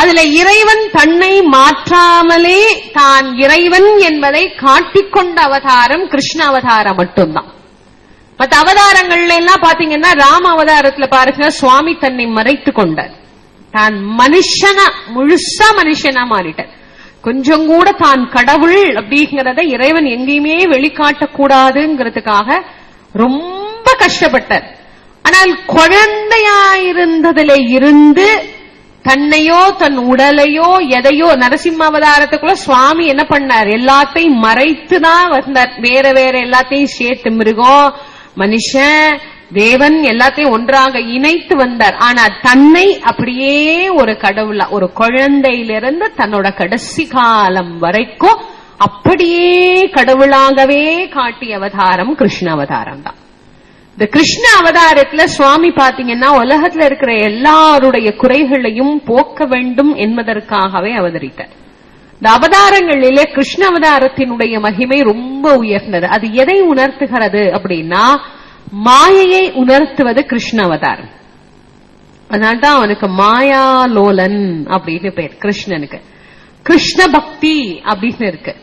அதுல இறைவன் தன்னை மாற்றாமலே தான் இறைவன் என்பதை காட்டிக்கொண்ட அவதாரம் கிருஷ்ண அவதாரம் மட்டும்தான். மற்ற அவதாரங்கள்ல எல்லாம் பாத்தீங்கன்னா ராம அவதாரத்துல பாருங்க சுவாமி தன்னை மறைத்து கொண்டார். தான் மனுஷனா முழுசா மனுஷனா மாறிட்டார். கொஞ்சம் கூட தான் கடவுள் அப்படிங்கிறத இறைவன் எங்கேயுமே வெளிக்காட்டக்கூடாதுங்கிறதுக்காக ரொம்ப கஷ்டப்பட்டார். ஆனால் குழந்தையாயிருந்ததுல இருந்து தன்னையோ தன் உடலையோ எதையோ நரசிம்ம அவதாரத்துக்குள்ள சுவாமி என்ன பண்ணார்? எல்லாத்தையும் மறைத்துதான் வந்தார். வேற வேற எல்லாத்தையும் சேர்த்து மிருகம் மனுஷன் தேவன் எல்லாத்தையும் ஒன்றாக இணைத்து வந்தார். ஆனா தன்னை அப்படியே ஒரு கடவுளா ஒரு குழந்தையிலிருந்து தன்னோட கடைசி காலம் வரைக்கும் அப்படியே கடவுளாகவே காட்டிய அவதாரம் கிருஷ்ண அவதாரம் தான். இந்த கிருஷ்ண அவதாரத்துல சுவாமி பாத்தீங்கன்னா உலகத்துல இருக்கிற எல்லாருடைய குறைகளையும் போக்க வேண்டும் என்பதற்காகவே அவதரித்தார். இந்த அவதாரங்களிலே கிருஷ்ண அவதாரத்தினுடைய மகிமை ரொம்ப உயர்ந்தது. அது எதை உணர்த்துகிறது அப்படின்னா மாயையை உணர்த்துவது கிருஷ்ண அவதாரம். அதனால்தான் அவனுக்கு மாயாலோலன் அப்படின்னு பேர் கிருஷ்ணனுக்கு. கிருஷ்ண பக்தி அப்படின்னு இருக்கு.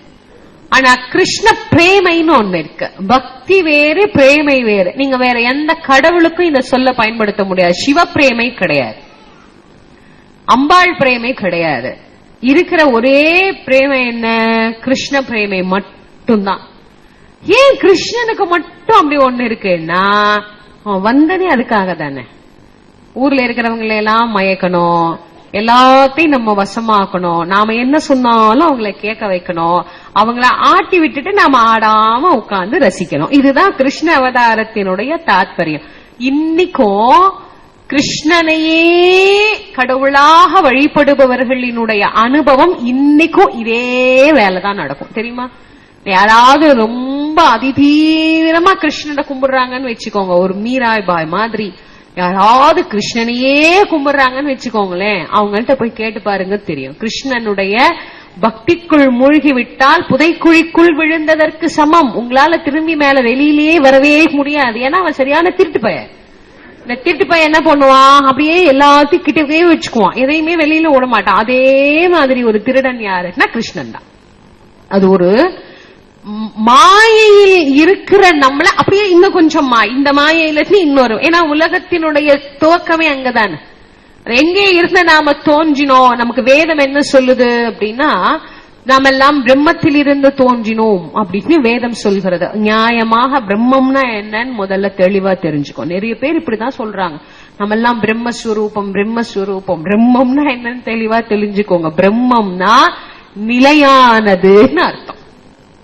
ஆனா கிருஷ்ண பிரேமைன்னு ஒண்ணு இருக்கு. பக்தி வேறு பிரேமை வேறு. நீங்க வேற எந்த கடவுளுக்கும் இந்த சொல்ல பயன்படுத்த முடியாது. சிவ பிரேமை கிடையாது. அம்பாள் பிரேமை கிடையாது. இருக்கிற ஒரே பிரேமை என்ன? கிருஷ்ண பிரேமை மட்டும்தான். ஏன் கிருஷ்ணனுக்கு மட்டும் அப்படி ஒண்ணு இருக்குன்னா வந்ததே அதுக்காக தானே. ஊர்ல இருக்கிறவங்களை எல்லாம் மயக்கணும். எல்லாத்தையும் நம்ம வசமாக்கணும். நாம என்ன சொன்னாலும் அவங்கள கேட்க வைக்கணும். அவங்கள ஆட்டி விட்டுட்டு நாம ஆடாம உட்கார்ந்து ரசிக்கணும். இதுதான் கிருஷ்ண அவதாரத்தினுடைய தாத்பரியம். இன்னைக்கும் கிருஷ்ணனையே கடவுளாக வழிபடுபவர்களினுடைய அனுபவம் இன்னைக்கும் இதே வேலைதான் நடக்கும். தெரியுமா? யாராவது ரொம்ப அதிதீவிரமா கிருஷ்ணனை கும்பிடுறாங்கன்னு வச்சுக்கோங்க. ஒரு மீராய் பாய் மாதிரி. யாராவது கிருஷ்ணனையே கும்பிடுறாங்கன்னு வச்சுக்கோங்களேன் அவங்கள்ட்ட போய் கேட்டு பாருங்க தெரியும். கிருஷ்ணனுடைய பக்திக்குள் மூழ்கி விட்டால் புதைக்குழிக்குள் விழுந்ததற்கு சமம். உங்களால திரும்பி மேல வெளியிலேயே வரவே முடியாது. ஏன்னா அவன் சரியான திருட்டு பையன். இந்த திருட்டு பையன் என்ன பண்ணுவான்? அப்படியே எல்லாத்தையும் கிட்டவே வச்சுக்குவான். எதையுமே வெளியில விட மாட்டான். அதே மாதிரி ஒரு திருடன் யாருன்னா கிருஷ்ணன் தான். அது ஒரு மாயையில் இருக்கிற நம்மள அப்படியே இன்னும் கொஞ்சம் மா இந்த மாயையில இன்னொரு. ஏன்னா உலகத்தினுடைய துவக்கமே அங்கதானே. அது எங்கே இருந்த நாம தோன்றினோம்? நமக்கு வேதம் என்ன சொல்லுது அப்படின்னா நாம எல்லாம் பிரம்மத்தில் இருந்து தோன்றினோம் அப்படின்னு வேதம் சொல்கிறது. நியாயமாக பிரம்மம்னா என்னன்னு முதல்ல தெளிவா தெரிஞ்சுக்கோ. நிறைய பேர் இப்படிதான் சொல்றாங்க. நம்ம எல்லாம் பிரம்மஸ்வரூபம் பிரம்மஸ்வரூபம். பிரம்மம்னா என்னன்னு தெளிவா தெரிஞ்சுக்கோங்க. பிரம்மம்னா நிலையானதுன்னு அர்த்தம்.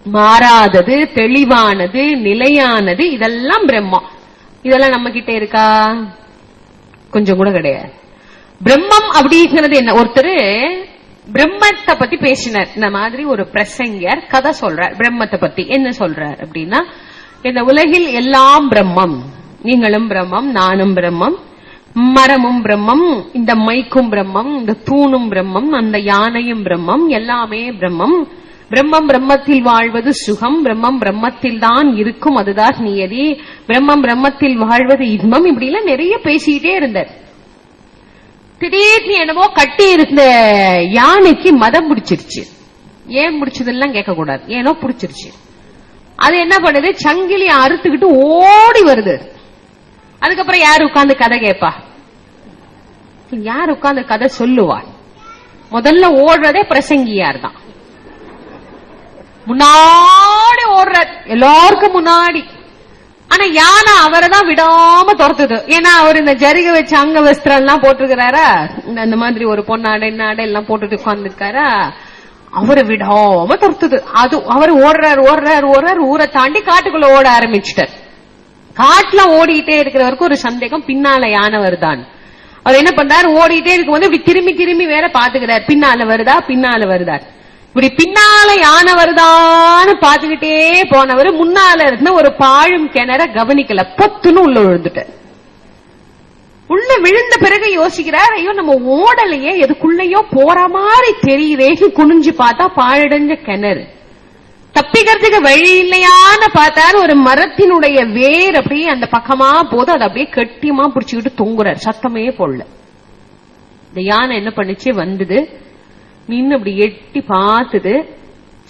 மாறாதது தெளிவானது நிலையானது இதெல்லாம் பிரம்மம் இதெல்லாம் நம்ம கிட்ட இருக்கா? கொஞ்சம் கூட கிடையாது. பிரம்மம் அப்படிங்கிறது என்ன? ஒருத்தர் பிரம்மத்தை பத்தி பேசினார். இந்த மாதிரி ஒரு பிரசங்கர் கதை சொல்றார். பிரம்மத்தை பத்தி என்ன சொல்றார் அப்படின்னா இந்த உலகில் எல்லாம் பிரம்மம். நீங்களும் பிரம்மம் நானும் பிரம்மம். மரமும் பிரம்மம் இந்த மைக்கும் பிரம்மம் இந்த தூணும் பிரம்மம் அந்த யானையும் பிரம்மம் எல்லாமே பிரம்மம். பிரம்மம் பிரம்மத்தில் வாழ்வது சுகம் பிரம்மம் பிரம்மத்தில் தான் இருக்கும் அதுதான் நியதி. பிரம்மம் பிரம்மத்தில் வாழ்வது இன்பம் இப்படி எல்லாம் நிறைய பேசிக்கிட்டே இருந்தார். திடீர்னு என்னவோ கட்டி இருந்த யானைக்கு மதம் பிடிச்சிருச்சு. ஏன் பிடிச்சதெல்லாம் கேட்க கூடாது ஏனோ பிடிச்சிருச்சு. அது என்ன பண்ணுது? சங்கிலி அறுத்துக்கிட்டு ஓடி வருது. அதுக்கப்புறம் யாரு உட்காந்து கதை கேட்பா? யார் உட்காந்து கதை சொல்லுவா? முதல்ல ஓடுறதே பிரசங்கியார் தான். முன்னாடி ஓடுறார் எல்லாருக்கும் முன்னாடி. ஆனா யானை அவரை தான் விடாம துரத்துது. ஏன்னா அவர் இந்த ஜரிக வச்சு அங்க வஸ்திரம் எல்லாம் போட்டிருக்கிறாரா? இந்த மாதிரி ஒரு பொன்னாடை நாடை எல்லாம் போட்டுட்டு உட்கார்ந்துருக்காரா? அவரை விடாம துரத்துது. அது அவர் ஓடுறாரு ஓடுறாரு ஓடுறாரு ஊரை தாண்டி காட்டுக்குள்ள ஓட ஆரம்பிச்சிட்டார். காட்டுல ஓடிட்டே இருக்கிறவருக்கு ஒரு சந்தேகம் பின்னால யானை வருதான் அவர் என்ன பண்றாரு? ஓடிட்டே இருக்கும்போது இப்படி திரும்பி திரும்பி வேற பாத்துக்கிறார் பின்னால வருதா? பின்னால வருதா? இப்படி பின்னால யானை வருதான்னு பாத்துக்கிட்டே போனவர் முன்னால இருந்த ஒரு பாழும் கிணற கவனிக்கல. பொத்துன்னு உள்ள விழுந்துட்டார் உள்ள விழுந்த பிறகு யோசிக்கிறார் ஐயோ நம்ம ஓடலையே எதுக்குள்ளேயோ போற மாதிரி தெரியுதே குனிஞ்சு பார்த்தா பாழடைஞ்ச கிணறு. தப்பிக்கிறதுக்கு வழி இல்லையான்னு பார்த்தாரு ஒரு மரத்தினுடைய வேர் அப்படியே அந்த பக்கமா போது அதை அப்படியே கெட்டியமா பிடிச்சுக்கிட்டு தொங்குறார். சத்தமே போடல. இந்த யானை என்ன பண்ணுச்சு? வந்தது. நின்று அப்படி எட்டி பார்த்துது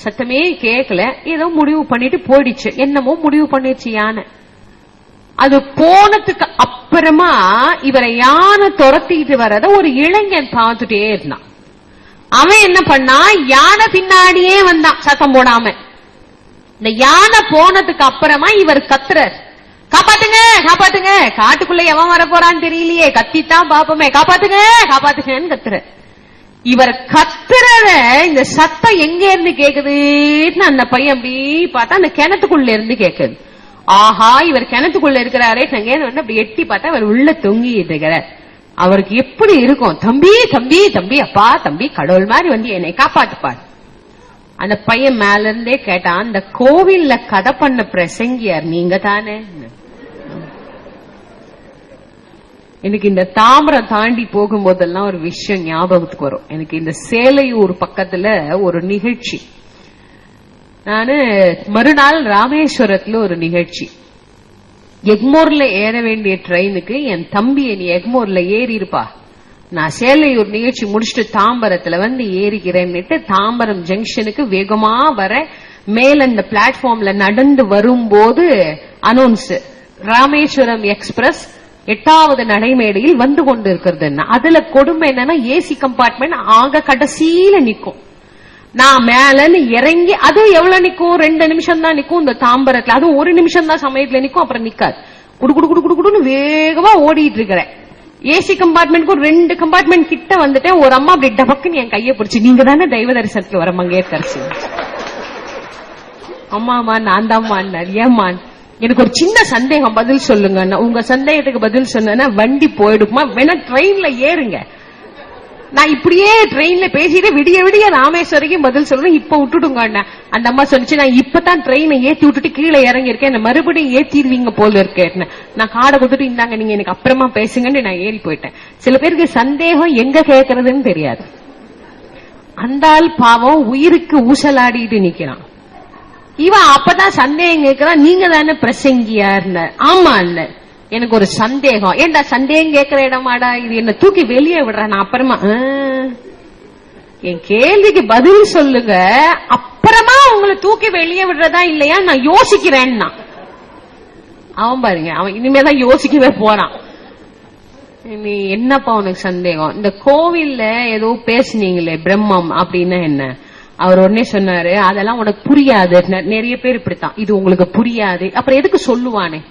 சத்தமே கேட்கல ஏதோ முடிவு பண்ணிட்டு போயிடுச்சு. என்னமோ முடிவு பண்ணிடுச்சு யானை. அது போனதுக்கு அப்புறமா இவரை யானை துரத்திட்டு வரத ஒரு இளைஞன் பார்த்துட்டே இருந்தான். அவன் என்ன பண்ணா யானை பின்னாடியே வந்தான் சத்தம் போடாம. இந்த யானை போனதுக்கு அப்புறமா இவர் கத்துறார். காப்பாத்துங்க காப்பாத்துங்க. காட்டுக்குள்ள எவன் வர போறான்னு தெரியலையே. கத்தித்தான் பாப்போமே காப்பாத்துங்க காப்பாத்துங்கன்னு கத்துற இவர் கத்துறத இந்த சத்தம் எங்க இருந்து கேக்குதுன்னு அந்த பையன் அப்படி பார்த்தா அந்த கிணத்துக்குள்ள இருந்து கேக்குது. ஆஹா இவர் கிணத்துக்குள்ள இருக்கிறாரே நாங்க வந்து அப்படி எட்டி பார்த்தா அவர் உள்ள தொங்கிட்டு இருக்கிறார். அவருக்கு எப்படி இருக்கும்? தம்பி தம்பி தம்பி அப்பா தம்பி கடவுள் மாதிரி வந்து என்னை காப்பாத்துப்பார். அந்த பையன் மேல இருந்தே கேட்டான் அந்த கோவில்ல கதை பண்ண பிரசங்கியார் நீங்க தானே எனக்கு இந்த தாமரம் தாண்டி போகும்போதெல்லாம் ஒரு விஷயம் ஞாபகத்துக்கு வரும். எனக்கு இந்த சேலையூர் பக்கத்துல ஒரு நிகழ்ச்சி. நானு மறுநாள் ராமேஸ்வரத்துல ஒரு நிகழ்ச்சி. எக்மோர்ல ஏற வேண்டிய ட்ரெயினுக்கு என் தம்பி நீ எக்மோர்ல ஏறி இருப்பா நான் சேலையூர் நிகழ்ச்சி முடிச்சுட்டு தாம்பரத்துல வந்து ஏறிக்கிறேன்னுட்டு தாம்பரம் ஜங்ஷனுக்கு வேகமா வர மேல இந்த பிளாட்ஃபார்ம்ல நடந்து வரும்போது அனௌன்ஸ் ராமேஸ்வரம் எக்ஸ்பிரஸ் எட்டாவது நடைமேடையில் வந்து கொண்டு இருக்கிறதுன்னா அதுல கொடுமை என்னன்னா ஏசி கம்பார்ட்மெண்ட் ஆக கடைசியில நிக்கும். நான் மேலன்னு இறங்கி அது எவ்வளவு நிக்கும்? ரெண்டு நிமிஷம் தான் நிக்கும் இந்த தாம்பரத்துல. அதுவும் ஒரு நிமிஷம் தான் சமயத்துல நிக்கும் அப்புறம் நிக்காது. குடு குடு குடு குடு குடுன்னு வேகமா ஓடிட்டு இருக்கிறேன். ஏசி கம்பார்ட்மெண்ட்க்கு ரெண்டு கம்பார்ட்மெண்ட் கிட்ட வந்துட்டேன். ஒரு அம்மா அப்படி டபக்குன்னு என் கையை பிடிச்சி நீங்க தானே தெய்வ தரிசனத்துக்கு வர மங்கேற்கரசி அம்மாமா நான் தான்மா ஏம்மா? எனக்கு ஒரு சின்ன சந்தேகம் பதில் சொல்லுங்க. உங்க சந்தேகத்துக்கு பதில் சொன்னா வண்டி போயிடுமா வேணா ட்ரெயின்ல ஏறுங்க. நான் இப்படியே ட்ரெயின்ல பேசிட்டு விடிய விடிய ராமேஸ்வரிக்கும் பதில் சொல்றேன். இப்ப விட்டுடுங்க அண்ணா. அந்த அம்மா சொன்னிச்சு நான் இப்பதான் ட்ரெயினை ஏத்தி விட்டுட்டு கீழே இறங்கி இருக்கேன் என்ன மறுபடியும் ஏத்திடுவீங்க போல இருக்கேன் நான் காடை கொடுத்துட்டு இந்தாங்க நீங்க எனக்கு அப்புறமா பேசுங்கன்னு நான் ஏறி போயிட்டேன். சில பேருக்கு சந்தேகம் எங்க கேட்கறதுன்னு தெரியாது. அந்த ஆள் பாவம் உயிருக்கு ஊசலாடிட்டு நிக்கிறான். இவன் அப்பதான் சந்தேகம் கேட்கிறான் நீங்க தானே பிரசங்கியார்ன. ஆமா இல்ல எனக்கு ஒரு சந்தேகம். ஏன்டா சந்தேகம் கேட்கிற இடமாடா? இது என்ன தூக்கி வெளியே விடுற. நான் அப்புறமா ஆ. என் கேள்விக்கு பதில் சொல்லுங்க. அப்புறமா உங்களை தூக்கி வெளியே விடுறதா இல்லையா? நான் யோசிக்கிறேன்னா. அவன் பாருங்க அவன் இனிமேதான் யோசிக்கவே போறான். நீ என்னப்பா உனக்கு சந்தேகம்? இந்த கோவில்ல ஏதோ பேசுனீங்களே பிரம்மம் அப்படின்னா என்ன? அவர் உடனே சொன்னாரு அதெல்லாம் உனக்கு புரியாது. நெ- நிறைய பேர் இப்படித்தான். இது உங்களுக்கு புரியாது. அப்புறம் எதுக்கு சொல்லுவானே?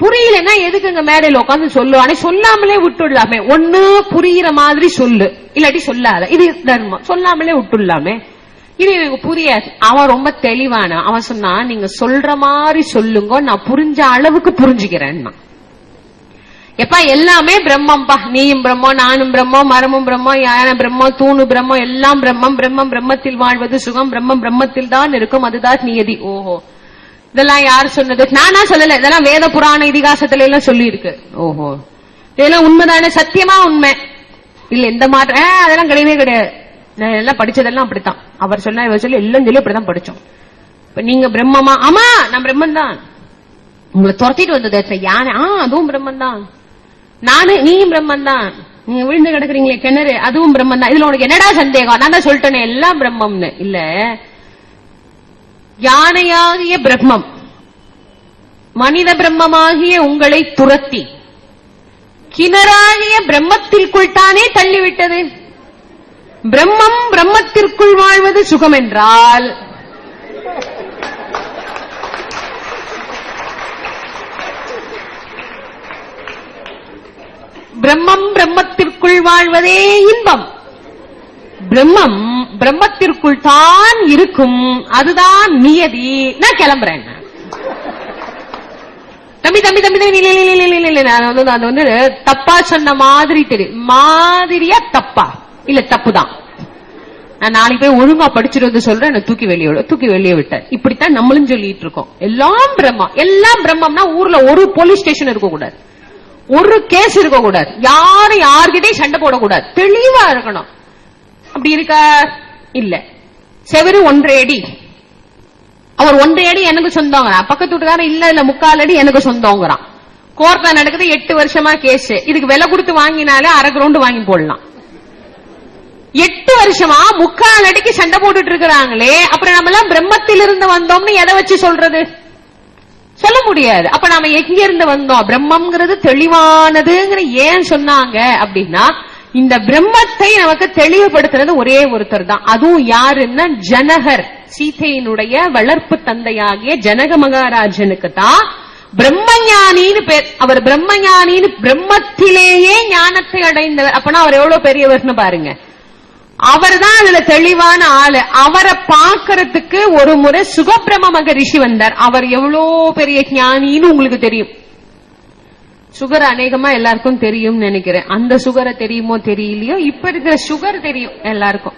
புரியலன்னா எதுக்குங்க மேடையில உட்காந்து சொல்லுவானே? சொல்லாமலே விட்டுடலாமே. ஒண்ணு புரியுற மாதிரி சொல்லு. இல்லாட்டி சொல்லாத. இது தர்மம். சொல்லாமலே விட்டுடலாமே. இது எனக்கு புரியாது. அவன் ரொம்ப தெளிவான. அவன் சொன்னா நீங்க சொல்ற மாதிரி சொல்லுங்க. நான் புரிஞ்ச அளவுக்கு புரிஞ்சுக்கிறேன்னா. எப்பா எல்லாமே பிரம்மம்பா. நீயும் பிரம்மம் நானும் பிரம்மம் மரமும் பிரம்மம் யானை பிரம்மம் தூணு பிரம்மம் எல்லாம் பிரம்மம். பிரம்மம் பிரம்மத்தில் வாழ்வது சுகம். பிரம்மம் பிரம்மத்தில் தான் இருக்கும். அதுதான் நியதி. ஓஹோ. இதெல்லாம் யார் சொன்னது? நானா சொல்லல. இதெல்லாம் வேத புராண இதிகாசத்துல எல்லாம் சொல்லி இருக்கு ஓஹோ. இதெல்லாம் உண்மைதானே? சத்தியமா உண்மை? இல்ல எந்த மாதிரி அதெல்லாம் கிடையவே கிடையாது. நான் எல்லாம் படிச்சதெல்லாம் அப்படித்தான். அவர் சொன்னா இவர் சொல்லி எல்லாம் சொல்லி அப்படிதான் படிச்சோம். இப்ப நீங்க பிரம்மமா? ஆமா நான் பிரம்மன் தான் உங்களை துரத்திட்டு வந்தது யானை. ஆ அதுவும் பிரம்மன் தான் நானு நீயும் பிரம்மன் தான் நீங்க விழுந்து கிடக்குறீங்களே கிணறு அதுவும் பிரம்மன் தான் இதுல உனக்கு என்னடா சந்தேகம்? நான் தான் சொல்லிட்டேனே எல்லாம் பிரம்மம்னு. இல்ல. யானையாகிய பிரம்மம். மனித பிரம்மமாகிய உங்களை துரத்தி. கிணறாகிய பிரம்மத்திற்குள் தானே தள்ளிவிட்டது. பிரம்மம் பிரம்மத்திற்குள் வாழ்வது சுகம் என்றால் பிரம்மம் பிரம்மத்திற்குள் வாழ்வதே இன்பம். பிரம்மம் பிரம்மத்திற்குள் தான் இருக்கும். அதுதான் நியதி. நான் கிளம்புறேன். தம்பி தம்பி தம்பி தம்பி இல்ல, இல்ல, இல்ல, இல்ல, நான் வந்து அது வந்து தப்பா சொன்ன மாதிரி தெரியும் மாதிரியா தப்பா? இல்ல தப்புதான். நான் நாளைக்கு போய் ஒழுங்கா படிச்சுட்டு வந்து சொல்றேன். என்ன தூக்கி வெளியே தூக்கி வெளியே விட்டேன். இப்படித்தான் நம்மளும் சொல்லிட்டு இருக்கோம். எல்லாம் பிரம்மம். எல்லாம் பிரம்மம்னா ஊர்ல ஒரு போலீஸ் ஸ்டேஷன் இருக்க கூடாது ஒரு கேஸ் இருக்க கூடாது யாரும் யார்கிட்டயும் சண்டை போடக்கூடாது. தெளிவா இருக்கணும். அப்படி இருக்கா? இல்ல. செவரு ஒன்றரை அடி. அவர் ஒன்றரை அடி எனக்கு சொந்தங்கிறான். பக்கத்து வீட்டுக்காரன் இல்ல இல்ல முக்கால் அடி எனக்கு சொந்தங்கிறான். கோர்ட்ல நடக்குது எட்டு வருஷமா கேஸ் இதுக்கு விலை கொடுத்து வாங்கினாலே அரை கிரவுண்ட் வாங்கி போடலாம். எட்டு வருஷமா முக்கால் அடிக்கு சண்டை போட்டுட்டு இருக்கிறாங்களே. அப்புறம் நம்ம எல்லாம் பிரம்மத்திலிருந்து வந்தோம்னு எதை வச்சு சொல்றது? சொல்ல முடியாது. அப்ப நாம எங்க இருந்து வந்தோம். பிரம்மம்ங்கிறது தெளிவானதுங்கிற ஏன் சொன்னாங்க அப்படின்னா இந்த பிரம்மத்தை நமக்கு தெளிவுபடுத்துறது ஒரே ஒருத்தர் தான். அதுவும் யாருன்னா ஜனகர். சீதையினுடைய வளர்ப்பு தந்தையாகிய ஜனக மகாராஜனுக்கு தான் பிரம்மஞானின்னு பேர். அவர் பிரம்மஞானின்னு பிரம்மத்திலேயே ஞானத்தை அடைந்தவர். அப்பனா அவர் எவ்வளவு பெரியவர்னு பாருங்க. அவர் தான் அதுல தெளிவான ஆளு. அவரை பார்க்கறதுக்கு ஒரு முறை சுகபிரம மகரிஷி வந்தார். அவர் எவ்வளோ பெரிய ஞானின்னு உங்களுக்கு தெரியும். சுகர் அநேகமா எல்லாருக்கும் தெரியும்னு நினைக்கிறேன். அந்த சுகரை தெரியுமோ தெரியலையோ? இப்ப இருக்கிற சுகர் தெரியும் எல்லாருக்கும்.